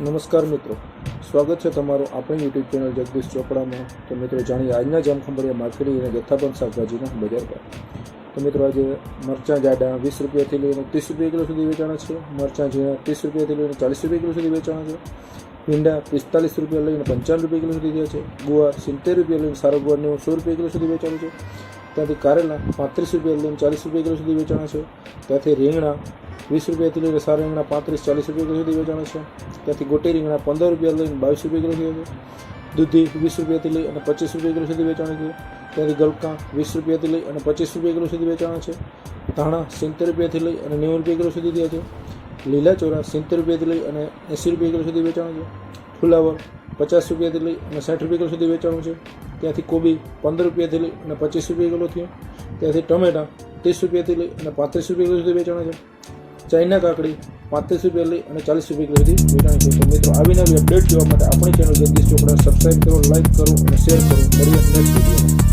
નમસ્કાર મિત્રો. સ્વાગત છે તમારું આપણી યુટ્યુબ ચેનલ જગદીશ ચોપડામાં. તો મિત્રો, જાણીએ આજના જામખંભાળિયા માર્કેટિંગ અને જથ્થાબંધ શાકભાજીના બજાર પર તો મિત્રો, આજે મરચાં જાડા વીસ રૂપિયાથી લઈને ત્રીસ રૂપિયા કિલો સુધી વેચાણ છે. મરચાં ઝીણા ત્રીસ રૂપિયાથી લઈને ચાલીસ રૂપિયા કિલો સુધી વેચાણ છે. ભીંડા પિસ્તાલીસ રૂપિયા લઈને પંચાવન રૂપિયા કિલો સુધી થયા છે. ગુવાર સિત્તેર રૂપિયા લઈને સારો ગુવાર નેવું સો રૂપિયા કિલો સુધી વેચાણ છે. ત્યાંથી કારેલા પાંત્રીસ રૂપિયા લઈને ચાલીસ રૂપિયા કિલો સુધી વેચાણા છે. ત્યાંથી રીંગણા વીસ રૂપિયાથી લઈને સારા રીંગણા પાંત્રીસ, ચાલીસ રૂપિયા કિલો સુધી વેચાણા છે. ત્યાંથી ગોટી રીંગણા પંદર રૂપિયા લઈને બાવીસ રૂપિયા કિલો થયા છે. દૂધી વીસ રૂપિયાથી લઈ અને પચીસ રૂપિયા કિલો સુધી વેચાણ છે. ત્યાંથી ગલકા વીસ રૂપિયાથી લઈ અને પચીસ રૂપિયા કિલો સુધી વેચાણા છે. ધાણા સિત્તેર રૂપિયાથી લઈ અને નેવું રૂપિયા કિલો સુધી થયા છે. લીલા ચોરા સિત્તેર રૂપિયાથી લઈ અને એંસી રૂપિયા કિલો સુધી વેચાણ છે. ફુલાવર પચાસ રૂપિયાથી લઈ અને સાઠ રૂપિયા કિલો સુધી વેચાણું છે. ત્યાંથી કોબી પંદર રૂપિયાથી લઈ અને પચીસ રૂપિયા કિલો થયું. ત્યાંથી ટમેટા ત્રીસ રૂપિયાથી લઈ અને પાંત્રીસ રૂપિયા કિલો સુધી વેચાણ છે. ચાઇના કાકડી પાંત્રીસ રૂપિયા લઈ અને ચાલીસ રૂપિયા કિલો સુધી વેચાણ છે. તો મિત્રો, આવી નવી અપડેટ જોવા માટે આપણી ચેનલ જગદીશ ચોપડા સબસ્ક્રાઈબ કરો લાઇક કરો અને શેર કરો. મળીએ નેક્સ્ટ વિડીયોમાં